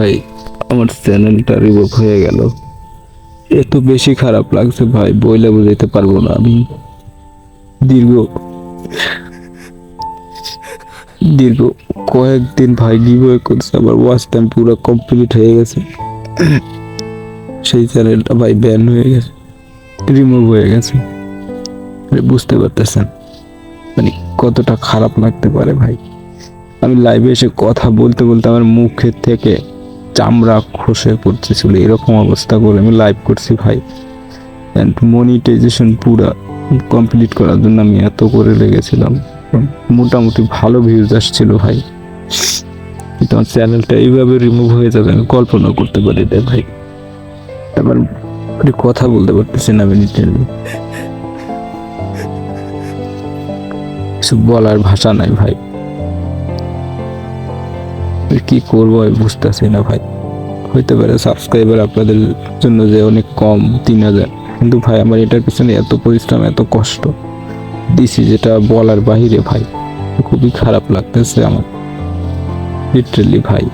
ভাই, আমার চ্যানেলটা রিভোক হয়ে গেল। এত বেশি খারাপ লাগছে ভাই, বইলে বুঝাইতে পারব না আমি। দীর্ঘ দীর্ঘ কয়েকদিন ভাই গিভওয়ে করছে, আমার ওয়াচ টাইম পুরো কমপ্লিট হয়ে গেছে। সেই চ্যানেলটা ভাই ব্যান হয়ে গেছে রিমুভ হয়ে গেছে। বুঝতে পারতেছেন মানে কতটা খারাপ লাগতে পারে ভাই। আমি লাইভে এসে কথা বলতে বলতে আমার মুখের থেকে চামড়া খসে পড়তেছিল এরকম অবস্থা করে আমি লাইভ করছি ভাই। অ্যান্ড মনিটাইজেশন পুরা কমপ্লিট করার জন্য আমি এত করে লেগেছিলাম। মোটামুটি ভালো ভিউজ আসছিল ভাই। কিন্তু আমার চ্যানেলটা এইভাবে রিমুভ হয়ে যাবে, আমি কল্পনা করতে পারি না ভাই। মানে কথা বলতে পারতেছি না আমি লিটারলি কিছু বলার ভাষা নাই ভাই। কি করব বুঝতেছি না ভাই। হইতে পারে সাবস্ক্রাইবার আপনাদের জন্য যে অনেক কম, তিন হাজার। কিন্তু ভাই আমার এটার পিছনে এত পরিশ্রম, এত কষ্ট। দিছি যেটা বলার বাহিরে ভাই, খুবই খারাপ লাগতেছে আমার। লিটারেলি ভাই।